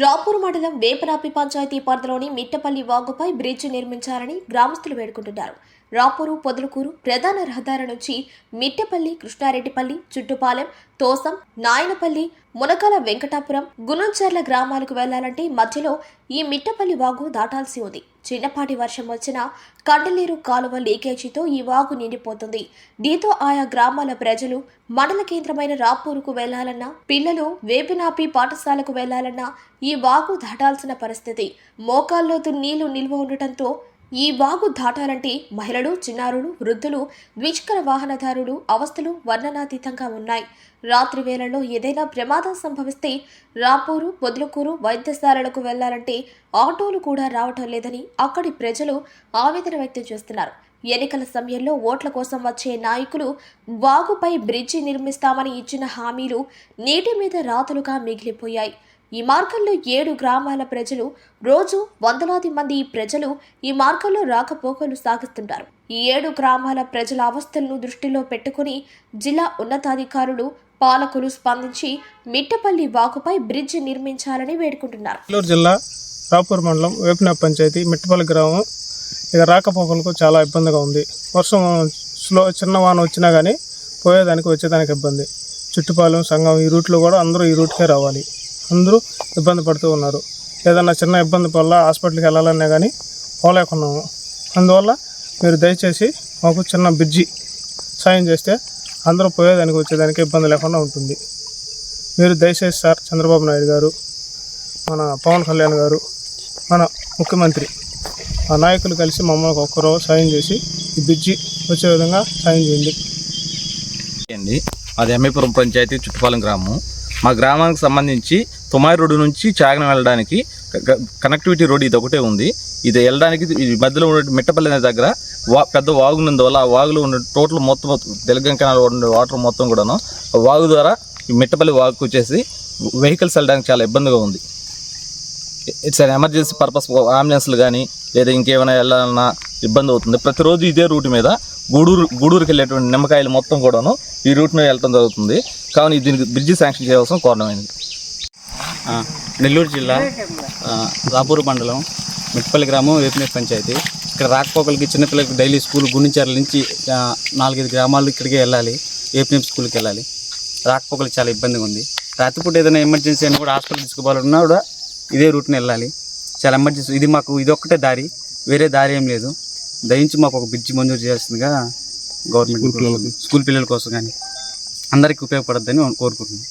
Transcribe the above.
రాపూర్ మండలం వేపరాపి పంచాయతీ పరిధిలోని మిట్టపల్లి వాగుపై బ్రిడ్జ్ నిర్మించాలని గ్రామస్తులు వేడుకుంటున్నారు. రాపూరు పొదలకూరు ప్రధాన రహదారి నుంచి మిట్టపల్లి కృష్ణారెడ్డిపల్లి చుట్టుపాలెం తోసం నాయనపల్లి మునకాల వెంకటాపురం గుణంచర్ల గ్రామాలకు వెళ్ళాలంటే మధ్యలో ఈ మిట్టపల్లి వాగు దాటాల్సి ఉంది. చిన్నపాటి వర్షం వచ్చిన కండలేరు కాలువ లీకేజీతో ఈ వాగు నిండిపోతుంది. దీంతో ఆయా గ్రామాల ప్రజలు మండల కేంద్రమైన రాపూరుకు వెళ్ళాలన్నా పిల్లలు వేపినాపి పాఠశాలకు వెళ్ళాలన్నా ఈ వాగు దాటాల్సిన పరిస్థితి. మోకాల్లోతు నీళ్ళు నిల్వ ఉండటంతో ఈ వాగు దాటాలంటే మహిళలు చిన్నారులు వృద్ధులు ద్విచక్ర వాహనదారులు అవస్థలు వర్ణనాతీతంగా ఉన్నాయి. రాత్రి వేళల్లో ఏదైనా ప్రమాదం సంభవిస్తే రాపూరు పొద్దులకూరు వైద్యశాలలకు వెళ్ళాలంటే ఆటోలు కూడా రావటం లేదని అక్కడి ప్రజలు ఆవేదన వ్యక్తం చేస్తున్నారు. ఎన్నికల సమయంలో ఓట్ల కోసం వచ్చే నాయకులు వాగుపై బ్రిడ్జి నిర్మిస్తామని ఇచ్చిన హామీలు నీటి మీద రాతలుగా మిగిలిపోయాయి. ఈ మార్గంలో ఏడు గ్రామాల ప్రజలు రోజు వందలాది మంది ప్రజలు ఈ మార్గంలో రాకపోకలు సాగిస్తుంటారు. ఈ ఏడు గ్రామాల ప్రజల అవస్థలను దృష్టిలో పెట్టుకుని జిల్లా ఉన్నతాధికారులు పాలకులు స్పందించి మిట్టపల్లి వాకుపై బ్రిడ్జ్ నిర్మించాలని వేడుకుంటున్నారు. నెల్లూరు జిల్లా రాపూర్ మండలం వేపిన పంచాయతీ మిట్టపల్లి గ్రామం. ఇక రాకపోకలకు చాలా ఇబ్బందిగా ఉంది. వర్షం స్లో చిన్న వాన వచ్చినా కానీ పోయేదానికి వచ్చేదానికి ఇబ్బంది. చుట్టుపాలెం సంఘం ఈ రూట్లో కూడా అందరూ ఈ రూట్కే రావాలి. అందరూ ఇబ్బంది పడుతూ ఉన్నారు. ఏదన్నా చిన్న ఇబ్బంది వల్ల హాస్పిటల్కి వెళ్ళాలన్నా కానీ పోలేకున్నాము. అందువల్ల మీరు దయచేసి మాకు చిన్న బిడ్జి సాయం చేస్తే అందరూ పోయేదానికి వచ్చేదానికి ఇబ్బంది లేకుండా ఉంటుంది. మీరు దయచేసి సార్ చంద్రబాబు నాయుడు గారు మన పవన్ కళ్యాణ్ గారు మన ముఖ్యమంత్రి ఆ నాయకులు కలిసి మమ్మల్ని ఒక్కరో సాయం చేసి ఈ బిడ్జి వచ్చే విధంగా సాయం చేయండి. అండి అది ఎంఏపురం పంచాయతీ చుట్టుపాలెం గ్రామం. మా గ్రామానికి సంబంధించి తుమాయి రోడ్డు నుంచి చాగన వెళ్ళడానికి కనెక్టివిటీ రోడ్ ఇది ఒకటే ఉంది. ఇది వెళ్ళడానికి ఈ మధ్యలో ఉన్న మిట్టపల్లి అనే దగ్గర వా పెద్ద వాగు ఉన్నందువల్ల ఆ వాగులో ఉన్న టోటల్ మొత్తం తెలుగం కెనాల్ ఉండే వాటర్ మొత్తం కూడాను వాగు ద్వారా ఈ మిట్టపల్లి వాగుకు వచ్చేసి వెహికల్స్ వెళ్ళడానికి చాలా ఇబ్బందిగా ఉంది. ఇట్స్ అన్ ఎమర్జెన్సీ పర్పస్ అంబులెన్స్లు కానీ లేదా ఇంకేమైనా వెళ్ళాలన్నా ఇబ్బంది అవుతుంది. ప్రతిరోజు ఇదే రూట్ మీద గూడూరు గూడూరుకి వెళ్ళేటువంటి నిమ్మకాయలు మొత్తం కూడాను ఈ రూట్ మీద వెళ్ళడం జరుగుతుంది. కావున దీనికి బ్రిడ్జి శాంక్షన్ చేయవలసిన కారణమైంది నెల్లూరు జిల్లా రాపూరు మండలం మిట్పల్లి గ్రామం వేపినేట్ పంచాయతీ. ఇక్కడ రాకపోకలకి చిన్నపిల్లలకి డైలీ స్కూల్ గుండించర్ల నుంచి నాలుగైదు గ్రామాలు ఇక్కడికే వెళ్ళాలి ఏపీఎం స్కూల్కి వెళ్ళాలి. రాకపోకలకి చాలా ఇబ్బందిగా ఉంది. రాత్రిపూట ఏదైనా ఎమర్జెన్సీ అని కూడా హాస్పిటల్ తీసుకోవాలన్నా కూడా ఇదే రూట్ని వెళ్ళాలి. చాలా ఎమర్జెన్సీ ఇది మాకు ఇది ఒక్కటే దారి వేరే దారి ఏం లేదు. దయించి మాకు ఒక బ్రిడ్జి మంజూరు చేయాల్సిందిగా గవర్నమెంట్ స్కూల్ పిల్లల కోసం. కానీ అందరికీ ఉపయోగపడద్దని కోరుకుంటున్నాం.